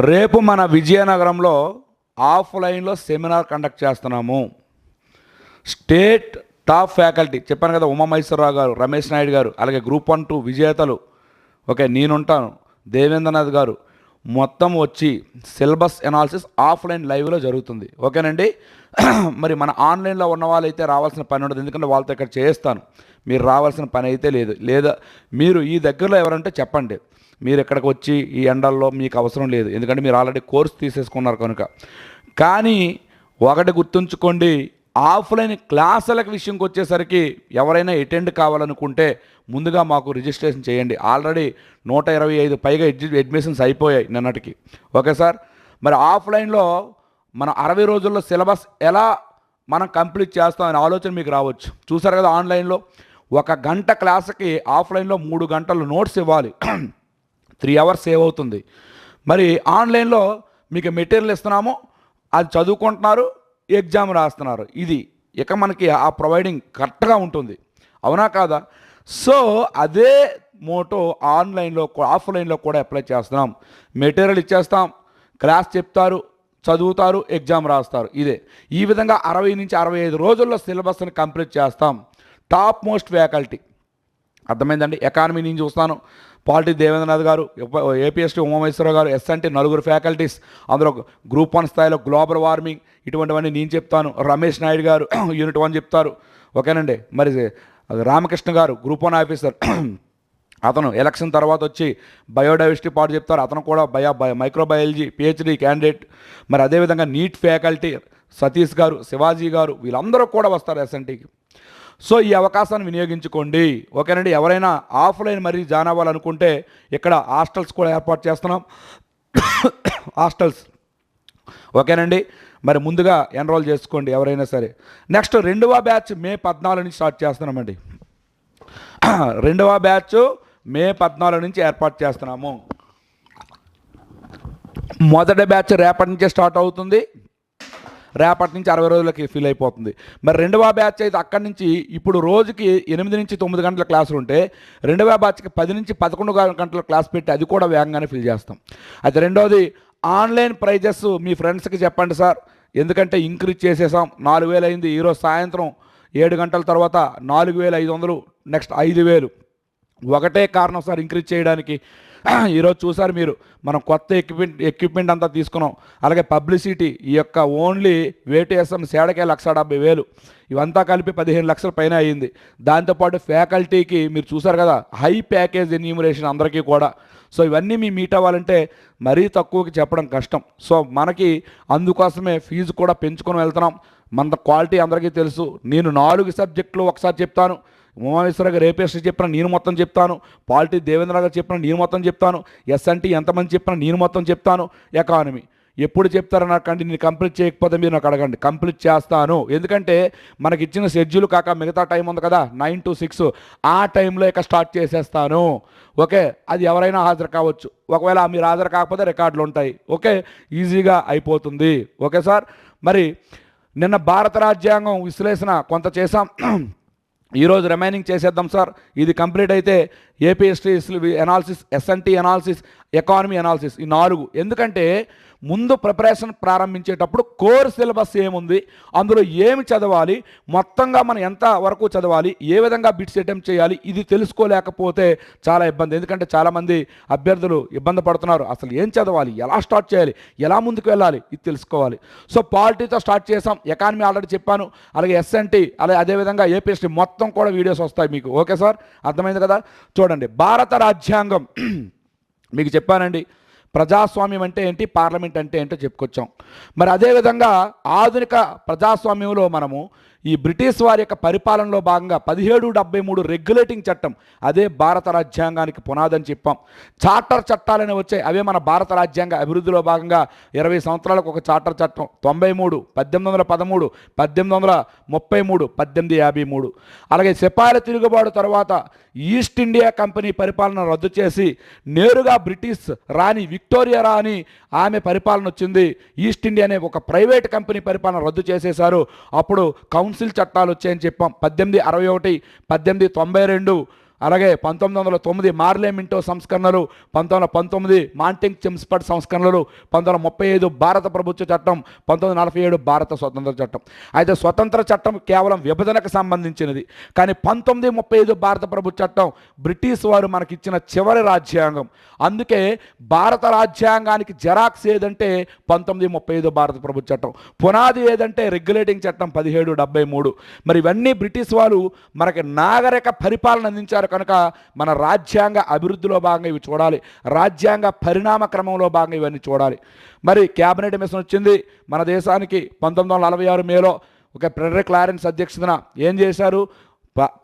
రేపు మన విజయనగరంలో ఆఫ్లైన్లో సెమినార్ కండక్ట్ చేస్తున్నాము. స్టేట్ టాప్ ఫ్యాకల్టీ చెప్పాను కదా ఉమామహేశ్వరరావు గారు రమేష్ నాయుడు గారు అలాగే గ్రూప్ వన్ టూ విజేతలు. ఓకే నేనుంటాను. దేవేంద్రనాథ్ గారు మొత్తం వచ్చి సిలబస్ ఎనాలిసిస్ ఆఫ్లైన్ లైవ్లో జరుగుతుంది. ఓకేనండి? మరి మన ఆన్లైన్లో ఉన్న వాళ్ళైతే రావాల్సిన పని ఉండదు ఎందుకంటే వాళ్ళతో ఇక్కడ చేస్తాను. మీరు రావాల్సిన పని అయితే లేదు. లేదా మీరు ఈ దగ్గరలో ఎవరంటే చెప్పండి. మీరు ఇక్కడికి వచ్చి ఈ ఎండల్లో మీకు అవసరం లేదు. ఎందుకంటే మీరు ఆల్రెడీ కోర్స్ తీసేసుకున్నారు కనుక. కానీ ఒకటి గుర్తుంచుకోండి ఆఫ్లైన్ క్లాసులకు విషయంకి వచ్చేసరికి ఎవరైనా అటెండ్ కావాలనుకుంటే ముందుగా మాకు రిజిస్ట్రేషన్ చేయండి. ఆల్రెడీ నూట ఇరవై ఐదు పైగా ఎడ్జి అడ్మిషన్స్ అయిపోయాయి నిన్నటికి. Okay sir? మరి ఆఫ్లైన్లో మన అరవై రోజుల్లో సిలబస్ ఎలా మనం కంప్లీట్ చేస్తామనే ఆలోచన మీకు రావచ్చు. చూసారు కదా ఆన్లైన్లో? ఒక గంట క్లాస్కి ఆఫ్లైన్లో మూడు గంటలు నోట్స్ ఇవ్వాలి. త్రీ అవర్స్ సేవ్ అవుతుంది. మరి ఆన్లైన్లో మీకు మెటీరియల్ ఇస్తున్నాము అది చదువుకుంటున్నారు ఎగ్జామ్ రాస్తున్నారు. ఇది ఇక మనకి ఆ ప్రొవైడింగ్ కరెక్ట్గా ఉంటుంది. అవునా కాదా? సో అదే మోటో ఆన్లైన్లో ఆఫ్లైన్లో కూడా అప్లై చేస్తున్నాం. మెటీరియల్ ఇచ్చేస్తాం క్లాస్ చెప్తారు చదువుతారు ఎగ్జామ్ రాస్తారు. ఇదే. ఈ విధంగా అరవై నుంచి అరవై ఐదు రోజుల్లో సిలబస్ని కంప్లీట్ చేస్తాం. Top most faculty. అర్థమైందండి? ఎకానమీ నేను చూస్తాను. పాలిటీ దేవేంద్రనాథ్ గారు ఏపీఎస్టీ ఉమామేశ్వరరావు గారు ఎస్ఎన్టీ నలుగురు ఫ్యాకల్టీస్ అందులో గ్రూప్ వన్ స్థాయిలో గ్లోబల్ వార్మింగ్ ఇటువంటివన్నీ నేను చెప్తాను. రమేష్ నాయుడు గారు యూనిట్ వన్ చెప్తారు. ఓకేనండి? మరి రామకృష్ణ గారు గ్రూప్ వన్ ఆఫీసర్ అతను ఎలక్షన్ తర్వాత వచ్చి బయోడైవర్సిటీ పాటు చెప్తారు. అతను కూడా bio bio microbiology PhD candidate. మరి అదేవిధంగా నీట్ ఫ్యాకల్టీ సతీష్ గారు శివాజీ గారు వీళ్ళందరూ కూడా వస్తారు ఎస్ఎన్టీకి సో ఈ అవకాశాన్ని వినియోగించుకోండి. ఓకేనండి? ఎవరైనా ఆఫ్లైన్ మరీ జాయిన్ అవ్వాలనుకుంటే ఇక్కడ హాస్టల్స్ కూడా ఏర్పాటు చేస్తున్నాం. హాస్టల్స్. ఓకేనండి? మరి ముందుగా ఎన్రోల్ చేసుకోండి ఎవరైనా సరే. నెక్స్ట్ రెండవ బ్యాచ్ మే పద్నాలుగు నుంచి స్టార్ట్ చేస్తున్నామండి. రెండవ బ్యాచ్ మే పద్నాలుగు నుంచి ఏర్పాటు చేస్తున్నాము. మొదటి బ్యాచ్ రేపటి నుంచే స్టార్ట్ అవుతుంది. రేపటి నుంచి అరవై రోజులకి ఫిల్ అయిపోతుంది. మరి రెండవ బ్యాచ్ అయితే అక్కడి నుంచి ఇప్పుడు రోజుకి ఎనిమిది నుంచి తొమ్మిది గంటల క్లాసులు ఉంటే రెండవ బ్యాచ్కి పది నుంచి పదకొండు గంటల క్లాస్ పెట్టి అది కూడా వేగంగానే ఫిల్ చేస్తాం. అయితే రెండవది ఆన్లైన్ ప్రైజెస్ మీ ఫ్రెండ్స్కి చెప్పండి సార్. ఎందుకంటే ఇంక్రీజ్ చేసేసాం. నాలుగు వేలు అయింది. ఈరోజు సాయంత్రం ఏడు గంటల తర్వాత నాలుగు వేల ఐదు వందలు నెక్స్ట్ ఐదు వేలు. ఒకటే కారణం సార్ ఇంక్రీజ్ చేయడానికి. ఈరోజు చూసారు మీరు మనం కొత్త ఎక్విప్మెంట్ ఎక్విప్మెంట్ అంతా తీసుకున్నాం. అలాగే పబ్లిసిటీ ఈ యొక్క ఓన్లీ వేటేసం సేడకే లక్ష డెబ్బై వేలు. ఇవంతా కలిపి పదిహేను లక్షల పైన అయ్యింది. దాంతోపాటు ఫ్యాకల్టీకి మీరు చూసారు కదా హై ప్యాకేజ్ ఎన్యూమరేషన్ అందరికీ కూడా. సో ఇవన్నీ మీ మీట్ అవ్వాలంటే మరీ తక్కువకి చెప్పడం కష్టం. సో మనకి అందుకోసమే ఫీజు కూడా పెంచుకొని వెళ్తున్నాం. మన క్వాలిటీ అందరికీ తెలుసు. నేను నాలుగు సబ్జెక్టులు ఒకసారి చెప్తాను. ఉమామేశ్వర గారు ఏపీఎస్సీ చెప్పిన నేను మొత్తం చెప్తాను. పాలిటీ దేవేంద్ర గారు చెప్పిన నేను మొత్తం చెప్తాను. ఎస్ఎన్టీ ఎంతమంది చెప్పినా నేను మొత్తం చెప్తాను. ఎకానమీ ఎప్పుడు చెప్తారో నాకు అండి నేను కంప్లీట్ చేయకపోతే మీరు నాకు అడగండి. కంప్లీట్ చేస్తాను. ఎందుకంటే మనకి ఇచ్చిన షెడ్యూల్ కాక మిగతా టైం ఉంది కదా నైన్ టు సిక్స్. ఆ టైంలో ఇక స్టార్ట్ చేసేస్తాను. ఓకే? అది ఎవరైనా హాజరు కావచ్చు. ఒకవేళ మీరు హాజరు కాకపోతే రికార్డులు ఉంటాయి. ఓకే? ఈజీగా అయిపోతుంది. Okay sir? మరి నిన్న భారత రాజ్యాంగం విశ్లేషణ కొంత చేసాం ఈరోజు రిమైనింగ్ చేసేద్దాం సార్ ఇది కంప్లీట్ అయితే A P S T analysis S N T analysis economy analysis ఈ నాలుగు. ఎందుకంటే ముందు ప్రిపరేషన్ ప్రారంభించేటప్పుడు కోర్ సిలబస్ ఏముంది? అందులో ఏమి చదవాలి? మొత్తంగా మనం ఎంత వరకు చదవాలి? ఏ విధంగా బిట్స్ అటెంప్ట్ చేయాలి? ఇది తెలుసుకోలేకపోతే చాలా ఇబ్బంది. ఎందుకంటే చాలామంది అభ్యర్థులు ఇబ్బంది పడుతున్నారు. అసలు ఏం చదవాలి? ఎలా స్టార్ట్ చేయాలి? ఎలా ముందుకు వెళ్ళాలి? ఇది తెలుసుకోవాలి. సో పాలిటీతో స్టార్ట్ చేసాం ఎకానమీ ఆల్రెడీ చెప్పాను. అలాగే ఎస్ఎన్టీ అలాగే అదేవిధంగా ఏపీఎస్టీ మొత్తం కూడా వీడియోస్ వస్తాయి మీకు. ఓకే సార్ అర్థమైంది కదా? చూడండి. భారత రాజ్యాంగం మీకు చెప్పానండి. ప్రజాస్వామ్యం అంటే ఏంటి? పార్లమెంట్ అంటే ఏంటో చెప్పుకొచ్చాం. మరి అదేవిధంగా ఆధునిక ప్రజాస్వామ్యంలో మనము ఈ బ్రిటిష్ వారి యొక్క పరిపాలనలో భాగంగా పదిహేడు డెబ్బై మూడు రెగ్యులేటింగ్ చట్టం అదే భారత రాజ్యాంగానికి పునాదని చెప్పాం చార్టర్ చట్టాలని వచ్చాయి. అవే మన భారత రాజ్యాంగ అభివృద్ధిలో భాగంగా ఇరవై సంవత్సరాలకు ఒక చార్టర్ చట్టం తొంభై మూడు పద్దెనిమిది వందల పదమూడు పద్దెనిమిది వందల ముప్పై మూడు పద్దెనిమిది యాభై మూడు. అలాగే సిపాయిల తిరుగుబాటు తర్వాత ఈస్ట్ ఇండియా కంపెనీ పరిపాలన రద్దు చేసి నేరుగా బ్రిటిష్ రాణి విక్టోరియా రాణి ఆమె పరిపాలన వచ్చింది. ఈస్ట్ ఇండియా అనే ఒక ప్రైవేట్ కంపెనీ పరిపాలన రద్దు చేసేశారు. అప్పుడు కౌన్ కౌన్సిల్ చట్టాలు వచ్చాయని చెప్పాం. పద్దెనిమిది అరవై ఒకటి పద్దెనిమిది తొంభై రెండు అలాగే పంతొమ్మిది వందల తొమ్మిది మార్లేమింటో సంస్కరణలు పంతొమ్మిది వందల పంతొమ్మిది మాంటింగ్ చిమ్స్పట్ సంస్కరణలు పంతొమ్మిది వందల ముప్పై ఐదు భారత ప్రభుత్వ చట్టం పంతొమ్మిది నలభై ఏడు భారత స్వతంత్ర చట్టం. అయితే స్వతంత్ర చట్టం కేవలం విభజనకు సంబంధించినది. కానీ పంతొమ్మిది ముప్పై ఐదు భారత ప్రభుత్వ చట్టం బ్రిటిష్ వారు మనకిచ్చిన చివరి రాజ్యాంగం. అందుకే భారత రాజ్యాంగానికి జెరాక్స్ ఏదంటే పంతొమ్మిది ముప్పై ఐదు భారత ప్రభుత్వ చట్టం. పునాది ఏదంటే రెగ్యులేటింగ్ చట్టం పదిహేడు డెబ్బై మూడు. మరి ఇవన్నీ బ్రిటిష్ వారు మనకి నాగరిక పరిపాలన అందించారు కనుక మన రాజ్యాంగ అభివృద్ధిలో భాగంగా ఇవి చూడాలి. రాజ్యాంగ పరిణామ క్రమంలో భాగంగా ఇవన్నీ చూడాలి. మరి క్యాబినెట్ మిషన్ వచ్చింది. మన దేశానికి పంతొమ్మిది వందల నలభై ఆరు మేలో ఒక ప్రెడర్ క్లారెన్స్ అధ్యక్షతన ఏం చేశారు?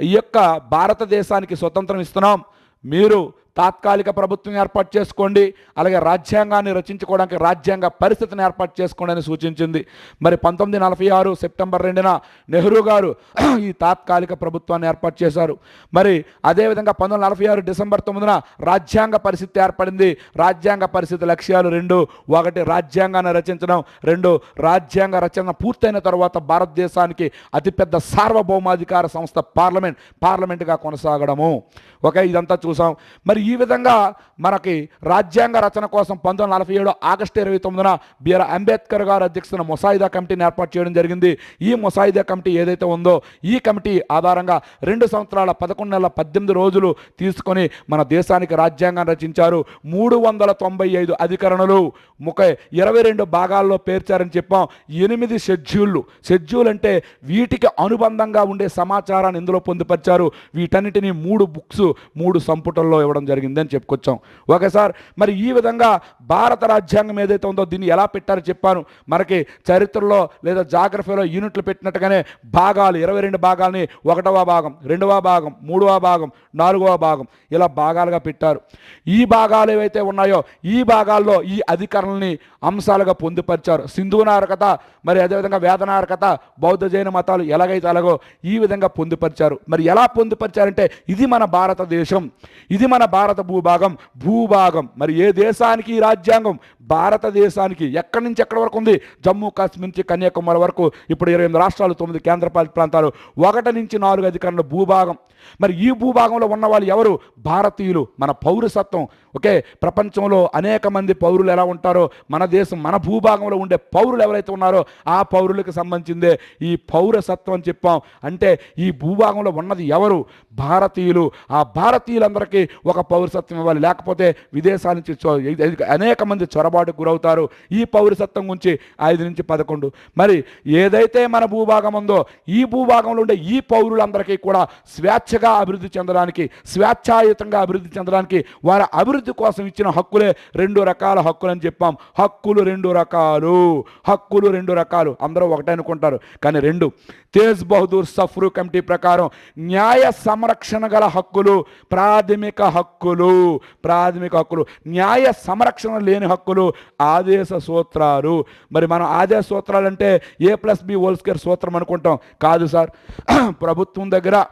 ఈ యొక్క భారతదేశానికి స్వతంత్రం ఇస్తున్నాం. మీరు తాత్కాలిక ప్రభుత్వం ఏర్పాటు చేసుకోండి అలాగే రాజ్యాంగాన్ని రచించుకోవడానికి రాజ్యాంగ పరిస్థితిని ఏర్పాటు చేసుకోండి అని సూచించింది. మరి పంతొమ్మిది నలభై ఆరు సెప్టెంబర్ రెండున నెహ్రూ గారు ఈ తాత్కాలిక ప్రభుత్వాన్ని ఏర్పాటు చేశారు. మరి అదేవిధంగా పంతొమ్మిది నలభై ఆరు డిసెంబర్ తొమ్మిదిన రాజ్యాంగ పరిస్థితి ఏర్పడింది. రాజ్యాంగ పరిస్థితి లక్ష్యాలు రెండు. ఒకటి రాజ్యాంగాన్ని రచించడం. రెండు రాజ్యాంగ రచన పూర్తయిన తర్వాత భారతదేశానికి అతిపెద్ద సార్వభౌమాధికార సంస్థ పార్లమెంట్ పార్లమెంట్గా కొనసాగడము. ఓకే ఇదంతా చూసాం. మరి ఈ విధంగా మనకి రాజ్యాంగ రచన కోసం పంతొమ్మిది నలభై ఏడు ఆగస్టు ఇరవై తొమ్మిదిన బిఆర్ అంబేద్కర్ గారు అధ్యక్షతన ముసాయిదా కమిటీని ఏర్పాటు చేయడం జరిగింది. ఈ ముసాయిదా కమిటీ ఏదైతే ఉందో ఈ కమిటీ ఆధారంగా రెండు సంవత్సరాల పదకొండు నెలల పద్దెనిమిది రోజులు తీసుకొని మన దేశానికి రాజ్యాంగాన్ని రచించారు. మూడు వందల తొంభై ఐదు అధికరణలు. ముఖ ఇరవై రెండు భాగాల్లో పేర్చారని చెప్పాం. ఎనిమిది షెడ్యూళ్ళు. షెడ్యూల్ అంటే వీటికి అనుబంధంగా ఉండే సమాచారాన్ని ఇందులో పొందుపరిచారు. వీటన్నిటిని మూడు బుక్స్ మూడు సంపుటల్లో ఇవ్వడం జరిగిందని చెప్పుకొచ్చాం. ఓకే సార్ మరి ఈ విధంగా భారత రాజ్యాంగం ఏదైతే ఉందో దీన్ని ఎలా పెట్టారో చెప్పాను. మనకి చరిత్రలో లేదా జాగ్రఫీలో యూనిట్లు పెట్టినట్టుగానే భాగాలు ఇరవై రెండు భాగాలని ఒకటవ భాగం రెండవ భాగం మూడవ భాగం నాలుగవ భాగం ఇలా భాగాలుగా పెట్టారు. ఈ భాగాలు ఏవైతే ఉన్నాయో ఈ భాగాల్లో ఈ అధికారులని అంశాలుగా పొందుపరిచారు. సింధు నారకత మరి అదేవిధంగా వేదనారకత బౌద్ధ జైన మతాలు ఎలాగైతే అలాగో ఈ విధంగా పొందుపరిచారు. మరి ఎలా పొందుపరిచారంటే ఇది మన భారత భారతదేశం. ఇది మన భారత భూభాగం. భూభాగం. మరి ఏ దేశానికి? ఈ రాజ్యాంగం. భారతదేశానికి. ఎక్కడి నుంచి ఎక్కడి వరకు ఉంది? జమ్మూ కాశ్మీర్ నుంచి కన్యాకుమారి వరకు. ఇప్పుడు ఇరవై ఎనిమిది రాష్ట్రాలు తొమ్మిది కేంద్రపాలిత ప్రాంతాలు. ఒకటి నుంచి నాలుగు అధికారుల భూభాగం. మరి ఈ భూభాగంలో ఉన్న వాళ్ళు ఎవరు? భారతీయులు. మన పౌరసత్వం. ఓకే? ప్రపంచంలో అనేక మంది పౌరులు ఎలా ఉంటారో మన దేశం మన భూభాగంలో ఉండే పౌరులు ఎవరైతే ఉన్నారో ఆ పౌరులకు సంబంధించిందే ఈ పౌరసత్వం అని చెప్పాం. అంటే ఈ భూభాగంలో ఉన్నది ఎవరు? భారతీయులు. ఆ భారతీయులందరికీ ఒక పౌరసత్వం ఇవ్వాలి. లేకపోతే విదేశాల నుంచి చొ- అనేక మంది చొరబాటుకు గురవుతారు. ఈ పౌరసత్వం గురించి ఐదు నుంచి పదకొండు. మరి ఏదైతే మన భూభాగం ఉందో ఈ భూభాగంలో ఉండే ఈ పౌరులందరికీ కూడా స్వేచ్ఛగా అభివృద్ధి చెందడానికి స్వేచ్ఛాయుతంగా అభివృద్ధి చెందడానికి వారి అభివృద్ధి కోసం ఇచ్చిన హక్కులే రెండు రకాల హక్కులు అని చెప్పాం. హక్కులు రెండు రకాలు. హక్కులు రెండు రకాలు. అందరూ ఒకటే అనుకుంటారు. కానీ రెండు. తేజ్ బహదూర్ సఫ్రూ కమిటీ ప్రకారం న్యాయ సంరక్షణ గల హక్కులు ప్రాథమిక హక్కులు ప్రాథమిక హక్కులు. న్యాయ సంరక్షణ లేని హక్కులు ఆదేశ సూత్రాలు. మరి మనం ఆదేశ సూత్రాలు అంటే A plus B whole square సూత్రం అనుకుంటాం? కాదు సార్. ప్రభుత్వం దగ్గర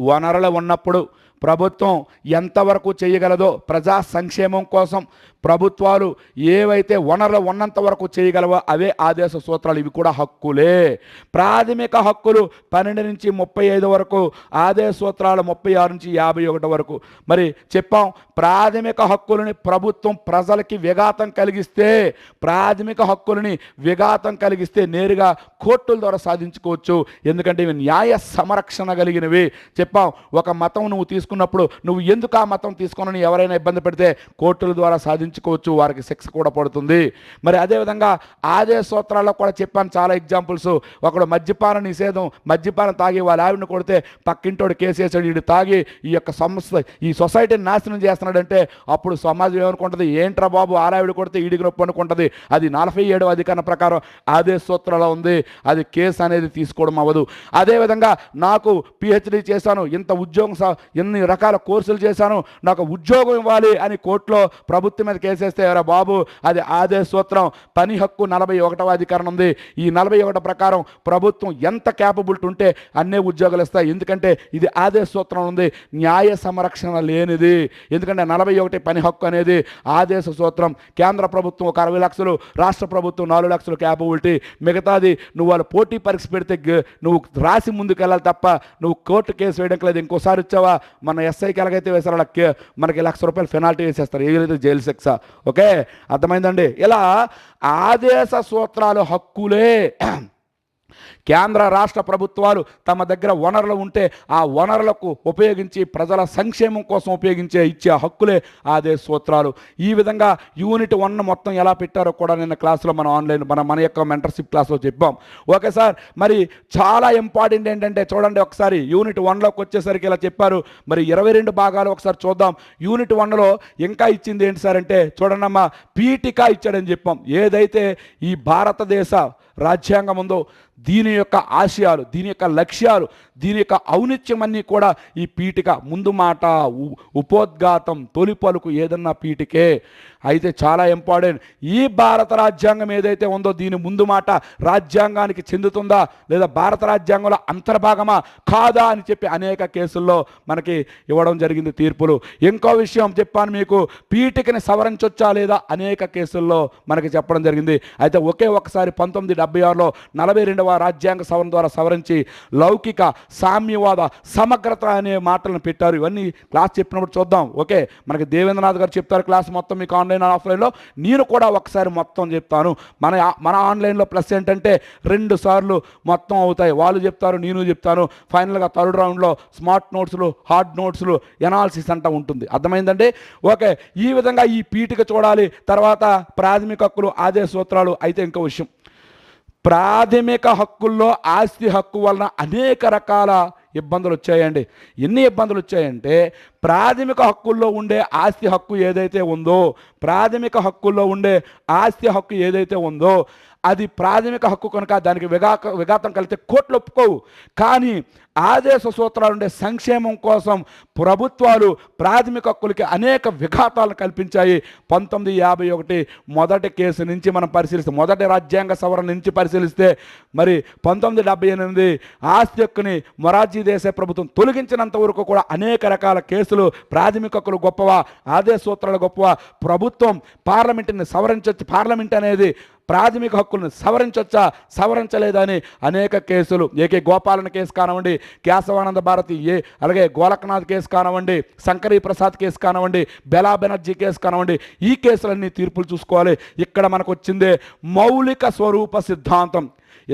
వనరులు ఉన్నప్పుడు ప్రభుత్వం ఎంతవరకు చేయగలదో ప్రజా సంక్షేమం కోసం ప్రభుత్వాలు ఏవైతే వనరులు ఉన్నంత వరకు చేయగలవో అవే ఆదేశ సూత్రాలు. ఇవి కూడా హక్కులే. ప్రాథమిక హక్కులు పన్నెండు నుంచి ముప్పై ఐదు వరకు ఆదేశ సూత్రాలు ముప్పై ఆరు నుంచి యాభై ఒకటి వరకు. మరి చెప్పాం ప్రాథమిక హక్కులని ప్రభుత్వం ప్రజలకి విఘాతం కలిగిస్తే ప్రాథమిక హక్కులని విఘాతం కలిగిస్తే నేరుగా కోర్టుల ద్వారా సాధించుకోవచ్చు. ఎందుకంటే ఇవి న్యాయ సంరక్షణ కలిగినవి. చెప్పాం ఒక మతం నువ్వు తీసుకున్నప్పుడు నువ్వు ఎందుకు ఆ మతం తీసుకున్నాను ఎవరైనా ఇబ్బంది పెడితే కోర్టుల ద్వారా సాధించుకోవచ్చు వారికి శిక్ష కూడా పడుతుంది. మరి అదేవిధంగా ఆదేశ సూత్రాల్లో కూడా చెప్పాను చాలా ఎగ్జాంపుల్స్ ఒకడు మద్యపాన నిషేధం మద్యపానం తాగి వాళ్ళ ఆవిడని కొడితే పక్కింటోడు కేసు వేసాడు వీడు తాగి ఈ యొక్క సంస్థ ఈ సొసైటీని నాశనం చేస్తున్నాడంటే అప్పుడు సమాజం ఏమనుకుంటుంది? ఏంట్రా బాబు ఆరావిడ కొడితే ఈడికి నొప్పి అనుకుంటుంది? అది నలభై ఏడవ అధికరణ ప్రకారం ఆదేశ సూత్రాలు ఉంది. అది కేసు అనేది తీసుకోవడం అవ్వదు. అదేవిధంగా నాకు పిహెచ్డీ చేశాను ఇంత ఉద్యోగం ఎన్ని రకాల కోర్సులు చేశాను నాకు ఉద్యోగం ఇవ్వాలి అని కోర్టులో ప్రభుత్వం మీద కేసేస్తే ఎవరా బాబు అది ఆదేశ సూత్రం. పని హక్కు నలభై ఒకటవ అధికారం ఉంది. ఈ నలభై ఒకటి ప్రకారం ప్రభుత్వం ఎంత క్యాపబిలిటీ ఉంటే అన్నే ఉద్యోగాలు ఇస్తాయి. ఎందుకంటే ఇది ఆదేశ సూత్రం ఉంది. న్యాయ సంరక్షణ లేనిది. ఎందుకంటే నలభై ఒకటి పని హక్కు అనేది ఆదేశ సూత్రం. కేంద్ర ప్రభుత్వం ఒక అరవై లక్షలు రాష్ట్ర ప్రభుత్వం నాలుగు లక్షలు క్యాపబిలిటీ మిగతాది నువ్వు వాళ్ళు పోటీ పరీక్ష పెడితే నువ్వు రాసి ముందుకు వెళ్ళాలి తప్ప నువ్వు కోర్టు కేసు వేయడానికి లేదు. ఇంకోసారి వచ్చావా మన ఎస్ఐకి ఎలాగైతే వేసారో మనకి లక్ష రూపాయలు పెనాల్టీ వేసేస్తారు. ఏదైతే జైలు శిక్ష? ఓకే? అర్థమైందండి? ఇలా ఆదేశ సూత్రాలు హక్కులే. కేంద్ర రాష్ట్ర ప్రభుత్వాలు తమ దగ్గర వనరులు ఉంటే ఆ వనరులకు ఉపయోగించి ప్రజల సంక్షేమం కోసం ఉపయోగించే ఇచ్చే హక్కులే ఆదేశ సూత్రాలు. ఈ విధంగా యూనిట్ వన్ మొత్తం ఎలా పెట్టారో కూడా నిన్న క్లాస్లో మనం ఆన్లైన్ మన మన యొక్క మెంటర్షిప్ క్లాస్లో చెప్పాం. ఓకే సార్ మరి చాలా ఇంపార్టెంట్ ఏంటంటే చూడండి ఒకసారి యూనిట్ వన్లోకి వచ్చేసరికి ఇలా చెప్పారు. మరి ఇరవై రెండు భాగాలు ఒకసారి చూద్దాం. యూనిట్ వన్లో ఇంకా ఇచ్చింది ఏంటి సార్ అంటే చూడండమ్మా పీఠిక ఇచ్చాడని చెప్పాం. ఏదైతే ఈ భారతదేశ రాజ్యాంగం ఉందో దీని యొక్క ఆశయాలు దీని యొక్క లక్ష్యాలు దీని యొక్క ఔనిత్యం అన్నీ కూడా ఈ పీఠిక ముందు మాట ఉ- ఉపోద్ఘాతం తొలి పలుకు ఏదన్నా పీఠికే. అయితే చాలా ఇంపార్టెంట్. ఈ భారత రాజ్యాంగం ఏదైతే ఉందో దీని ముందు మాట రాజ్యాంగానికి చెందుతుందా లేదా భారత రాజ్యాంగంలో అంతర్భాగమా? కాదా అని చెప్పి అనేక కేసుల్లో మనకి ఇవ్వడం జరిగింది తీర్పులు. ఇంకో విషయం చెప్పాను మీకు. పీఠికని సవరించొచ్చా లేదా అనేక కేసుల్లో మనకి చెప్పడం జరిగింది. అయితే ఒకే ఒకసారి పంతొమ్మిది డెబ్బై ఆరులో నలభై రెండవ రాజ్యాంగ సవరణ ద్వారా సవరించి లౌకిక సామ్యవాద సమగ్రత అనే మాటలను పెట్టారు. ఇవన్నీ క్లాస్ చెప్పినప్పుడు చూద్దాం. ఓకే? మనకి దేవేంద్రనాథ్ గారు చెప్తారు క్లాస్ మొత్తం మీకు ఆన్లైన్ ఆఫ్లైన్లో. నేను కూడా ఒకసారి మొత్తం చెప్తాను. మన మన ఆన్లైన్లో ప్లస్ ఏంటంటే రెండు సార్లు మొత్తం అవుతాయి. వాళ్ళు చెప్తారు నేను చెప్తాను. ఫైనల్గా థర్డ్ రౌండ్లో స్మార్ట్ నోట్స్లు హార్డ్ నోట్స్లు ఎనాలిసిస్ అంట ఉంటుంది. అర్థమైందండి? ఓకే. ఈ విధంగా ఈ పీఠిక చూడాలి. తర్వాత ప్రాథమిక హక్కులు ఆదేశ సూత్రాలు అయితే ఇంకో విషయం. ప్రాథమిక హక్కుల్లో ఆస్తి హక్కు వలన అనేక రకాల ఇబ్బందులు వచ్చాయండి ఎన్ని ఇబ్బందులు వచ్చాయంటే ప్రాథమిక హక్కుల్లో ఉండే ఆస్తి హక్కు ఏదైతే ఉందో ప్రాథమిక హక్కుల్లో ఉండే ఆస్తి హక్కు ఏదైతే ఉందో అది ప్రాథమిక హక్కు కనుక దానికి విఘాక విఘాతం కలిగితే కోట్లు ఒప్పుకోవు. కానీ ఆదేశ సూత్రాలు ఉండే సంక్షేమం కోసం ప్రభుత్వాలు ప్రాథమిక హక్కులకి అనేక విఘాతాలను కల్పించాయి. పంతొమ్మిది యాభై ఒకటి మొదటి కేసు నుంచి మనం పరిశీలిస్తే మొదటి రాజ్యాంగ సవరణ నుంచి పరిశీలిస్తే మరి పంతొమ్మిది డెబ్బై ఎనిమిది ఆస్తి హక్కుని మొరార్జీ దేశ ప్రభుత్వం తొలగించినంత వరకు కూడా అనేక రకాల కేసులు ప్రాథమిక హక్కులు గొప్పవా ఆదేశ సూత్రాలు గొప్పవా ప్రభుత్వం పార్లమెంటుని సవరించవచ్చు పార్లమెంట్ అనేది ప్రాథమిక హక్కులను సవరించొచ్చా? సవరించలేదని అనేక కేసులు. ఏకే గోపాలన కేసు కానివ్వండి కేశవానంద భారతి ఏ అలాగే గోలకనాథ్ కేసు కానివ్వండి శంకరీ ప్రసాద్ కేసు కానివ్వండి బెలా బెనర్జీ కేసు కానివ్వండి ఈ కేసులన్నీ తీర్పులు చూసుకోవాలి. ఇక్కడ మనకు వచ్చిందే మౌలిక స్వరూప సిద్ధాంతం.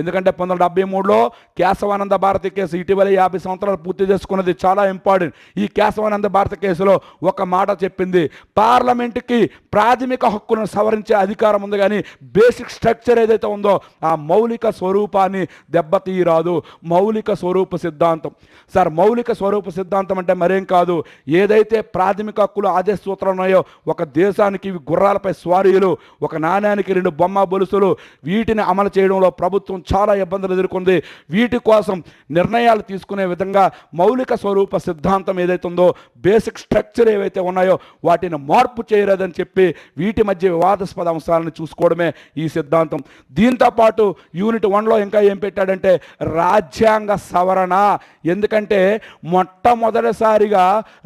ఎందుకంటే పంతొమ్మిది డెబ్బై మూడులో కేశవానంద భారతి కేసు ఇటీవల యాభై సంవత్సరాలు పూర్తి చేసుకున్నది చాలా ఇంపార్టెంట్. ఈ కేశవానంద భారతి కేసులో ఒక మాట చెప్పింది పార్లమెంటుకి ప్రాథమిక హక్కులను సవరించే అధికారం ఉంది కానీ బేసిక్ స్ట్రక్చర్ ఏదైతే ఉందో ఆ మౌలిక స్వరూపాన్ని దెబ్బతీయరాదు. మౌలిక స్వరూప సిద్ధాంతం. సార్ మౌలిక స్వరూప సిద్ధాంతం అంటే మరేం కాదు ఏదైతే ప్రాథమిక హక్కులు ఆదేశ సూత్రాలు ఉన్నాయో ఒక దేశానికి గుర్రాలపై స్వారీలు ఒక నాణ్యానికి రెండు బొమ్మ బొలుసులు వీటిని అమలు చేయడంలో ప్రభుత్వం చాలా ఇబ్బందులు ఎదుర్కొంది. వీటి కోసం నిర్ణయాలు తీసుకునే విధంగా మౌలిక స్వరూప సిద్ధాంతం ఏదైతే ఉందో బేసిక్ స్ట్రక్చర్ ఏవైతే ఉన్నాయో వాటిని మార్పు చేయలేదని చెప్పి వీటి మధ్య వివాదాస్పద అంశాలను చూసుకోవడమే ఈ సిద్ధాంతం. దీంతో పాటు యూనిట్ వన్లో ఇంకా ఏం పెట్టాడంటే రాజ్యాంగ సవరణ. ఎందుకంటే మొట్టమొదటిసారిగా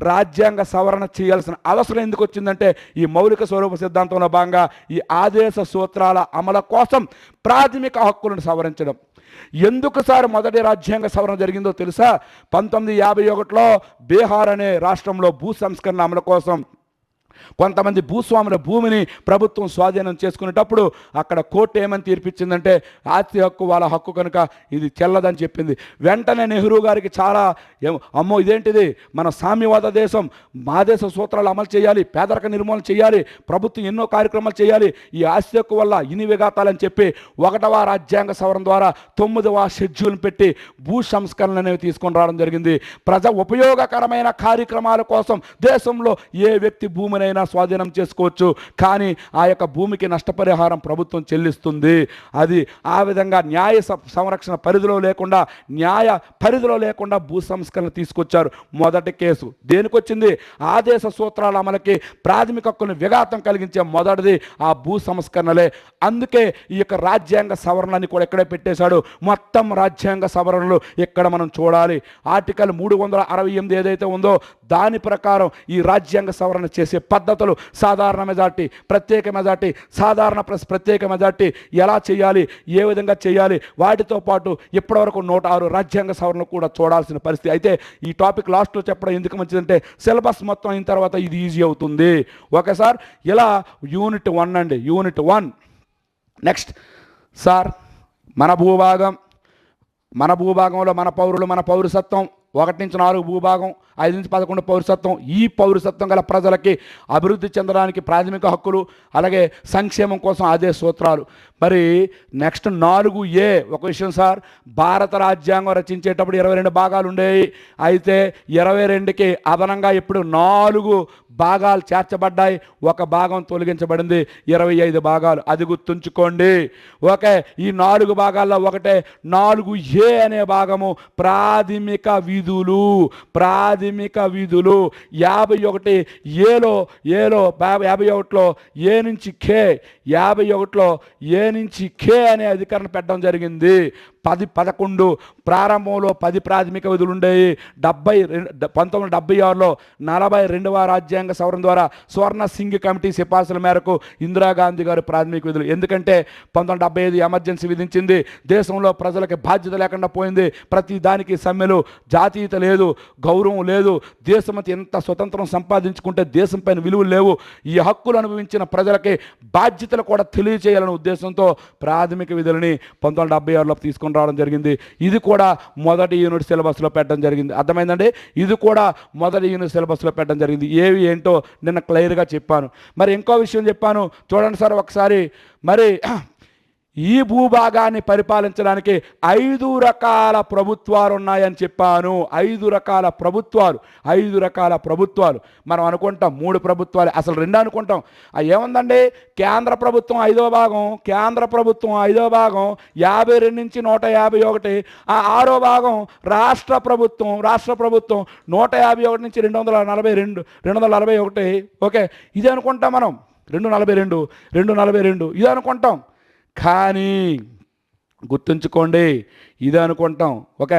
రాజ్యాంగ సవరణ చేయాల్సిన అవసరం ఎందుకు వచ్చిందంటే ఈ మౌలిక స్వరూప సిద్ధాంతంలో భాగంగా ఈ ఆదేశ సూత్రాల అమలు కోసం ప్రాథమిక హక్కులను సవరించడం. ఎందుకు సార్ మొదటి రాజ్యాంగ సవరణ జరిగిందో తెలుసా? పంతొమ్మిది యాభై ఒకటిలో బీహార్ అనే రాష్ట్రంలో భూ సంస్కరణ అమలు కోసం కొంతమంది భూస్వాముల భూమిని ప్రభుత్వం స్వాధీనం చేసుకునేటప్పుడు అక్కడ కోర్టు ఏమని తీర్పిచ్చిందంటే ఆస్తి హక్కు వాళ్ళ హక్కు కనుక ఇది చెల్లదని చెప్పింది. వెంటనే నెహ్రూ గారికి చాలా అమ్మో ఇదేంటిది? మన సామ్యవాద దేశం మా దేశ సూత్రాలు అమలు చేయాలి పేదరిక నిర్మూలన చేయాలి ప్రభుత్వం ఎన్నో కార్యక్రమాలు చేయాలి ఈ ఆస్తి హక్కు వల్ల ఇన్ని విఘాతాలని చెప్పి ఒకటవ రాజ్యాంగ సవరణ ద్వారా తొమ్మిదవ షెడ్యూల్ పెట్టి భూ సంస్కరణలు అనేవి తీసుకొని రావడం జరిగింది. ప్రజ ఉపయోగకరమైన కార్యక్రమాల కోసం దేశంలో ఏ వ్యక్తి భూమిని భూమినైనా స్వాధీనం చేసుకోవచ్చు. కానీ ఆ యొక్క భూమికి నష్టపరిహారం ప్రభుత్వం చెల్లిస్తుంది. అది ఆ విధంగా న్యాయ సంరక్షణ పరిధిలో లేకుండా న్యాయ పరిధిలో లేకుండా భూ సంస్కరణ తీసుకొచ్చారు. మొదటి కేసు. దేనికి వచ్చింది ఆదేశ సూత్రాల అమలకి ప్రాథమిక హక్కులను విఘాతం కలిగించే మొదటిది ఆ భూ సంస్కరణలే. అందుకే ఈ యొక్క రాజ్యాంగ సవరణని కూడా ఎక్కడే పెట్టేశాడు. మొత్తం రాజ్యాంగ సవరణలు ఇక్కడ మనం చూడాలి. ఆర్టికల్ మూడు వందల అరవై ఎనిమిది ఏదైతే ఉందో దాని ప్రకారం ఈ రాజ్యాంగ సవరణ చేసే పద్ధతులు సాధారణ మెజార్టీ ప్రత్యేక మెజార్టీ సాధారణ ప్లస్ ప్రత్యేక మెజార్టీ ఎలా చేయాలి ఏ విధంగా చేయాలి వాటితో పాటు ఇప్పటివరకు నూట ఆరు రాజ్యాంగ సవరణ కూడా చూడాల్సిన పరిస్థితి. అయితే ఈ టాపిక్ లాస్ట్లో చెప్పడం ఎందుకు మంచిదంటే సిలబస్ మొత్తం అయిన తర్వాత ఇది ఈజీ అవుతుంది. ఓకే సార్ ఇలా యూనిట్ వన్ అండి యూనిట్ వన్. నెక్స్ట్ సార్ మన భూభాగం మన భూభాగంలో మన పౌరులు మన పౌరసత్వం ఒకటి నుంచి నాలుగు భూభాగం ఐదు నుంచి పదకొండు పౌరసత్వం. ఈ పౌరసత్వం గల ప్రజలకి అభివృద్ధి చెందడానికి ప్రాథమిక హక్కులు అలాగే సంక్షేమం కోసం అదే సూత్రాలు. మరి నెక్స్ట్ నాలుగు ఏ? ఒక విషయం సార్ భారత రాజ్యాంగం రచించేటప్పుడు ఇరవై రెండు భాగాలు ఉండేవి. అయితే ఇరవై రెండుకి అదనంగా ఇప్పుడు నాలుగు భాగాలు చేర్చబడ్డాయి. ఒక భాగం తొలగించబడింది. ఇరవై ఐదు భాగాలు. అది గుర్తుంచుకోండి. ఓకే ఈ నాలుగు భాగాల్లో ఒకటే. నాలుగు ఏ అనే భాగము ప్రాథమిక విధులు. ప్రాథమిక విధులు. యాభై ఒకటి ఏలో ఏలో యాభై యాభై ఒకటిలో ఏ నుంచి కే? యాభై ఒకటిలో ఏ నుంచి కే అనే అధికరణ పెట్టడం జరిగింది. పది పదకొండు ప్రారంభంలో పది ప్రాథమిక విధులు ఉండేవి. డెబ్బై రెండు పంతొమ్మిది వందల డెబ్బై ఆరులో నలభై రెండవ రాజ్యాంగ సవరణ ద్వారా స్వర్ణ సింగ్ కమిటీ సిఫార్సుల మేరకు ఇందిరాగాంధీ గారి ప్రాథమిక విధులు. ఎందుకంటే పంతొమ్మిది డెబ్బై ఐదు ఎమర్జెన్సీ విధించింది. దేశంలో ప్రజలకి బాధ్యత లేకుండా పోయింది. ప్రతి దానికి సమ్మెలు జాతీయత లేదు గౌరవం లేదు. దేశమతి ఎంత స్వతంత్రం సంపాదించుకుంటే దేశం పైన విలువలు లేవు. ఈ హక్కులు అనుభవించిన ప్రజలకి బాధ్యతలు కూడా తెలియచేయాలనే ఉద్దేశంతో ప్రాథమిక విధులని పంతొమ్మిది వందల డెబ్బై ఆరులో తీసుకొని రావడం జరిగింది. ఇది కూడా మొదటి యూనిట్ సిలబస్లో పెట్టడం జరిగింది. అర్థమైందండి? ఇది కూడా మొదటి యూనిట్ సిలబస్లో పెట్టడం జరిగింది. ఏవి ఏంటో నిన్న క్లియర్గా చెప్పాను. మరి ఇంకో విషయం చెప్పాను. చూడండి సార్ ఒకసారి. మరి ఈ భూభాగాన్ని పరిపాలించడానికి ఐదు రకాల ప్రభుత్వాలు ఉన్నాయని చెప్పాను. ఐదు రకాల ప్రభుత్వాలు ఐదు రకాల ప్రభుత్వాలు. మనం అనుకుంటాం మూడు ప్రభుత్వాలు అసలు రెండు అనుకుంటాం. ఆ ఏముందండి? కేంద్ర ప్రభుత్వం ఐదో భాగం కేంద్ర ప్రభుత్వం ఐదో భాగం యాభై రెండు నుంచి నూట యాభై ఒకటి. ఆ ఆరో భాగం రాష్ట్ర ప్రభుత్వం రాష్ట్ర ప్రభుత్వం నూట యాభై ఒకటి నుంచి రెండు వందల నలభై రెండు రెండు వందల నలభై ఒకటి. ఓకే ఇది అనుకుంటాం మనం. రెండు నలభై రెండు రెండు నలభై రెండు ఇది అనుకుంటాం. కానీ గుర్తుంచుకోండి ఇది అనుకుంటాం. ఒకే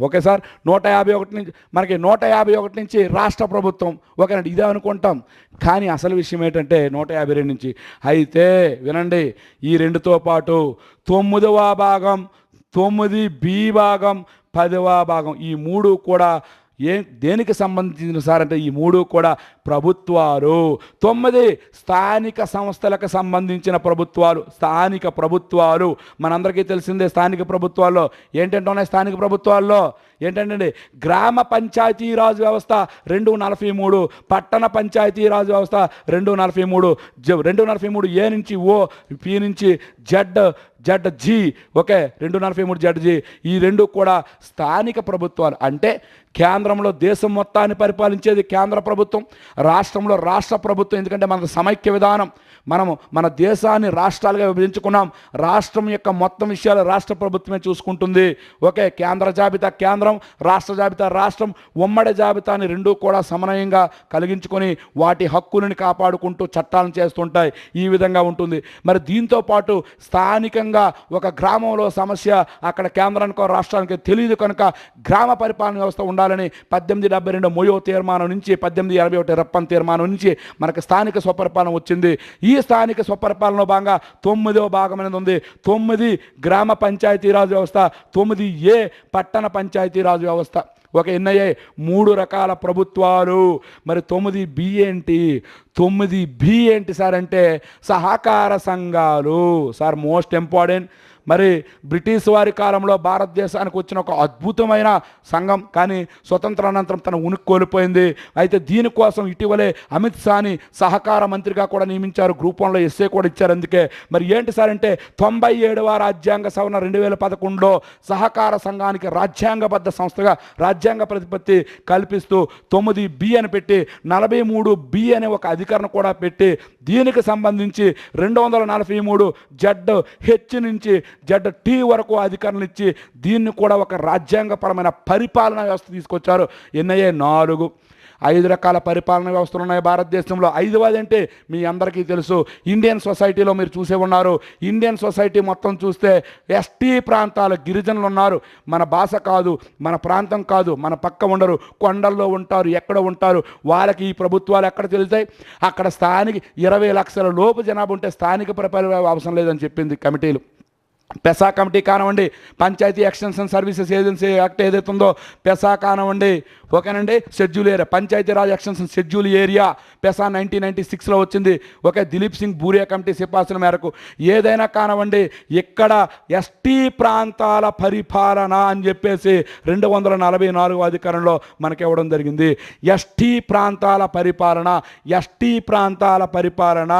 ఒకేసారి నూట యాభై ఒకటి నుంచి మనకి నూట యాభై ఒకటి నుంచి రాష్ట్ర ప్రభుత్వం ఒకనండి ఇదే అనుకుంటాం. కానీ అసలు విషయం ఏంటంటే నూట యాభై రెండు నుంచి. అయితే వినండి ఈ రెండుతో పాటు తొమ్మిదవ భాగం తొమ్మిది బి భాగం పదవ భాగం ఈ మూడు కూడా ఏ దేనికి సంబంధించిన సార్ అంటే ఈ మూడు కూడా ప్రభుత్వాలు. తొమ్మిది స్థానిక సంస్థలకు సంబంధించిన ప్రభుత్వాలు స్థానిక ప్రభుత్వాలు. మనందరికీ తెలిసిందే స్థానిక ప్రభుత్వాల్లో. ఏంటంటే ఉన్నాయి స్థానిక ప్రభుత్వాల్లో? ఏంటంటే గ్రామ పంచాయతీరాజ్ వ్యవస్థ రెండు నలభై మూడు పట్టణ పంచాయతీరాజ్ వ్యవస్థ రెండు నలభై మూడు జ రెండు నలభై మూడు ఏ నుంచి ఓ పి నుంచి జడ్ జడ్ జీ ఓకే రెండు నలభై మూడు జడ్ జీ ఈ రెండు కూడా స్థానిక ప్రభుత్వాలు. అంటే కేంద్రంలో దేశం మొత్తాన్ని పరిపాలించేది కేంద్ర ప్రభుత్వం రాష్ట్రంలో రాష్ట్ర ప్రభుత్వం ఎందుకంటే మనకు సమైక్య విధానం. మనము మన దేశాన్ని రాష్ట్రాలుగా విభజించుకున్నాం. రాష్ట్రం యొక్క మొత్తం విషయాలు రాష్ట్ర ప్రభుత్వమే చూసుకుంటుంది. ఓకే కేంద్ర జాబితా కేంద్రం రాష్ట్ర జాబితా రాష్ట్రం ఉమ్మడి జాబితాని రెండూ కూడా సమన్వయంగా కలిగించుకొని వాటి హక్కులను కాపాడుకుంటూ చట్టాలను చేస్తుంటాయి. ఈ విధంగా ఉంటుంది. మరి దీంతో పాటు స్థానికంగా ఒక గ్రామంలో సమస్య అక్కడ కేంద్రానికో రాష్ట్రానికి తెలియదు కనుక గ్రామ పరిపాలన వ్యవస్థ ఉండాలని పద్దెనిమిది డెబ్బై రెండు మొయో తీర్మానం నుంచి పద్దెనిమిది ఎనభై ఒకటి రప్పన్ తీర్మానం నుంచి మనకి స్థానిక స్వపరిపాలన వచ్చింది. ఈ స్థానిక స్వపరిపాలనలో భాగంగా తొమ్మిదో భాగం అనేది ఉంది. తొమ్మిది గ్రామ పంచాయతీరాజ్ వ్యవస్థ తొమ్మిది ఏ పట్టణ పంచాయతీరాజ్ వ్యవస్థ. ఒక ఎన్ఐఏ మూడు రకాల ప్రభుత్వాలు. మరి తొమ్మిది బి ఏంటి? తొమ్మిది బి ఏంటి సార్ అంటే సహకార సంఘాలు. Sir most important. మరి బ్రిటిష్ వారి కాలంలో భారతదేశానికి వచ్చిన ఒక అద్భుతమైన సంఘం. కానీ స్వతంత్రానంతరం తన ఉనికి కోల్పోయింది. అయితే దీనికోసం ఇటీవలే అమిత్ షాని సహకార మంత్రిగా కూడా నియమించారు. గ్రూప్ వన్లో ఎస్ఏ కూడా ఇచ్చారు అందుకే. మరి ఏంటి సార్ అంటే తొంభై ఏడవ రాజ్యాంగ సవరణ రెండు వేల పదకొండులో సహకార సంఘానికి రాజ్యాంగబద్ధ సంస్థగా రాజ్యాంగ ప్రతిపత్తి కల్పిస్తూ తొమ్మిది బి అని పెట్టి నలభై మూడు బి అనే ఒక అధికరణ కూడా పెట్టి దీనికి సంబంధించి రెండు వందల నలభై మూడు జడ్ హెచ్ నుంచి జడ్ టీ వరకు అధికారులు ఇచ్చి దీన్ని కూడా ఒక రాజ్యాంగపరమైన పరిపాలన వ్యవస్థ తీసుకొచ్చారు. ఎన్ఐఏ నాలుగు. ఐదు రకాల పరిపాలన వ్యవస్థలు ఉన్నాయి భారతదేశంలో. ఐదవది అంటే మీ అందరికీ తెలుసు ఇండియన్ సొసైటీలో మీరు చూసే ఉన్నారు. ఇండియన్ సొసైటీ మొత్తం చూస్తే ఎస్టీ ప్రాంతాల గిరిజనులు ఉన్నారు. మన భాష కాదు మన ప్రాంతం కాదు మన పక్క ఉండరు కొండల్లో ఉంటారు ఎక్కడ ఉంటారు వాళ్ళకి ఈ ప్రభుత్వాలు ఎక్కడ తెలుస్తాయి? అక్కడ స్థానిక ఇరవై లక్షల లోపు జనాభా ఉంటే స్థానిక పరిపాలన అవసరం లేదని చెప్పింది కమిటీలు. పెసా కమిటీ కానివ్వండి panchayati extension services agency act ఏదైతే ఉందో పెసా కానివ్వండి ఓకేనండి? Schedule area Panchayati Raj extension schedule area PESA nineteen ninety సిక్స్లో వచ్చింది. ఓకే దిలీప్ సింగ్ బూరియా కమిటీ సిఫార్సుల మేరకు. ఏదైనా కానివ్వండి ఇక్కడ ఎస్టీ ప్రాంతాల పరిపాలన అని చెప్పేసి రెండు వందల నలభై నాలుగు అధికారంలో మనకి ఇవ్వడం జరిగింది. ఎస్టీ ప్రాంతాల పరిపాలన ఎస్టీ ప్రాంతాల పరిపాలన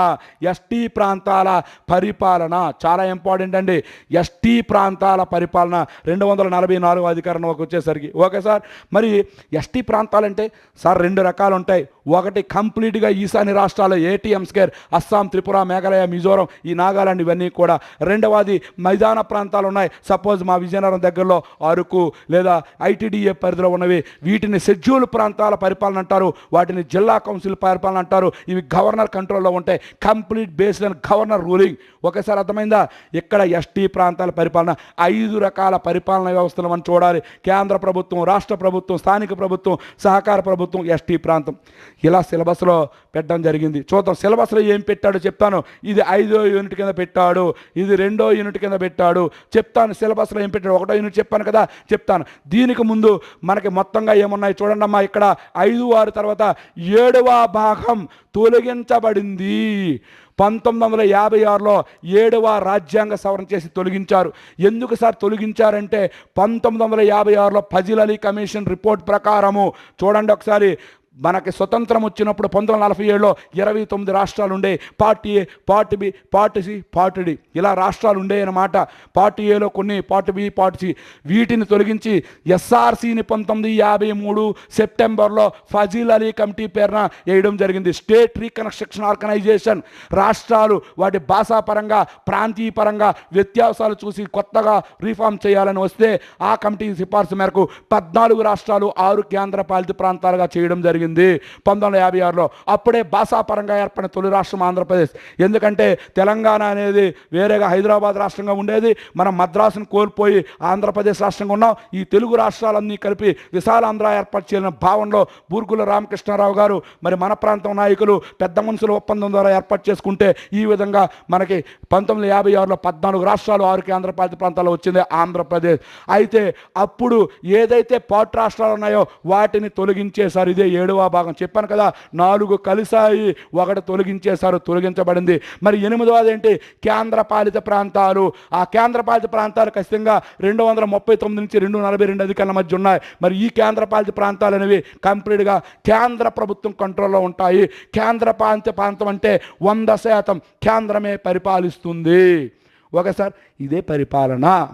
ఎస్టీ ప్రాంతాల పరిపాలన చాలా ఇంపార్టెంట్ అండి. ఎస్టీ ప్రాంతాల పరిపాలన రెండు వందల నలభై నాలుగు అధికారంలోకి వచ్చేసరికి. Okay sir? మరి ఎస్టీ ప్రాంతాలంటే సార్ రెండు రకాలు ఉంటాయి ఒకటి కంప్లీట్గా ఈశాన్య రాష్ట్రాలు ఏటీఎం స్కేర్ అస్సాం త్రిపుర మేఘాలయ మిజోరం ఈ నాగాలాండ్ ఇవన్నీ కూడా. రెండవది మైదాన ప్రాంతాలు ఉన్నాయి సపోజ్ మా విజయనగరం దగ్గరలో అరకు లేదా ఐటీడీఏ పరిధిలో ఉన్నవి. వీటిని షెడ్యూల్ ప్రాంతాల పరిపాలన అంటారు. వాటిని జిల్లా కౌన్సిల్ పరిపాలన అంటారు. ఇవి గవర్నర్ కంట్రోల్లో ఉంటాయి. Complete based and governor ruling. ఒకసారి అర్థమైందా? ఇక్కడ ఎస్టీ ప్రాంతాల పరిపాలన ఐదు రకాల పరిపాలన వ్యవస్థలు మనం చూడాలి. కేంద్ర ప్రభుత్వం రాష్ట్ర ప్రభుత్వం స్థానిక ప్రభుత్వం సహకార ప్రభుత్వం ఎస్టీ ప్రాంతం. ఇలా సిలబస్లో పెట్టడం జరిగింది. చూద్దాం సిలబస్లో ఏం పెట్టాడో చెప్తాను. ఇది ఐదో యూనిట్ కింద పెట్టాడు ఇది రెండో యూనిట్ కింద పెట్టాడు. చెప్తాను సిలబస్లో ఏం పెట్టాడు? ఒకటో యూనిట్ చెప్పాను కదా చెప్తాను. దీనికి ముందు మనకి మొత్తంగా ఏమున్నాయి చూడండి అమ్మా ఇక్కడ ఐదు ఆరు తర్వాత ఏడవ భాగం తొలగించబడింది. పంతొమ్మిది వందల యాభై ఆరులో ఏడవ రాజ్యాంగ సవరణ చేసి తొలగించారు. ఎందుకు సార్ తొలగించారంటే పంతొమ్మిది వందల యాభై ఆరులో ఫజిల్ అలీ కమిషన్ రిపోర్ట్ ప్రకారము. చూడండి ఒకసారి మనకి స్వతంత్రం వచ్చినప్పుడు పంతొమ్మిది వందల నలభై ఏడులో ఇరవై తొమ్మిది రాష్ట్రాలు ఉండే party A party B party C party D. ఇలా రాష్ట్రాలు ఉండే అన్నమాట. పార్టీ ఏలో కొన్ని పార్టీ బి పార్టీ సి. వీటిని తొలగించి ఎస్ఆర్సీని పంతొమ్మిది యాభై మూడు సెప్టెంబర్లో ఫజీల్ అలీ కమిటీ పేరున వేయడం జరిగింది. State reconstruction organisation. రాష్ట్రాలు వాటి భాషాపరంగా ప్రాంతీయ పరంగా వ్యత్యాసాలు చూసి కొత్తగా రీఫార్మ్ చేయాలని వస్తే ఆ కమిటీ సిఫార్సు మేరకు పద్నాలుగు రాష్ట్రాలు ఆరు కేంద్ర పాలిత ప్రాంతాలుగా చేయడం జరిగింది. పంతొమ్మిది వందల యాభై ఆరులో అప్పుడే భాషాపరంగా ఏర్పడిన తొలి రాష్ట్రం ఆంధ్రప్రదేశ్. ఎందుకంటే తెలంగాణ అనేది వేరేగా హైదరాబాద్ రాష్ట్రంగా ఉండేది. మనం మద్రాసును కోల్పోయి ఆంధ్రప్రదేశ్ రాష్ట్రంగా ఉన్నాం. ఈ తెలుగు రాష్ట్రాలన్నీ కలిపి విశాలాంధ్ర ఏర్పాటు చేయాలన్న భావనలో బూర్గుల రామకృష్ణారావు గారు మరి మన ప్రాంతం నాయకులు పెద్ద మనుషుల ఒప్పందం ద్వారా ఏర్పాటు చేసుకుంటే ఈ విధంగా మనకి పంతొమ్మిది యాభై ఆరులో పద్నాలుగు రాష్ట్రాలు ఆరు కేంద్రపాలిత ప్రాంతాల్లో వచ్చింది ఆంధ్రప్రదేశ్. అయితే అప్పుడు ఏదైతే పాటు రాష్ట్రాలు ఉన్నాయో వాటిని తొలగించేశారు. ఇదే రెండవ భాగం. చెప్పాను కదా నాలుగు కలిసాయి ఒకటి తొలగించేశారు తొలగించబడింది. మరి ఎనిమిదవది ఏంటి? కేంద్రపాలిత ప్రాంతాలు. ఆ కేంద్రపాలిత ప్రాంతాలు ఖచ్చితంగా రెండు వందల ముప్పై తొమ్మిది నుంచి రెండు నలభై రెండు అధికారుల మధ్య ఉన్నాయి. మరి ఈ కేంద్రపాలిత ప్రాంతాలు అనేవి కంప్లీట్గా కేంద్ర ప్రభుత్వం కంట్రోల్లో ఉంటాయి. కేంద్రపాలిత ప్రాంతం అంటే వంద శాతం కేంద్రమే పరిపాలిస్తుంది. ఒకసారి ఇదే పరిపాలన.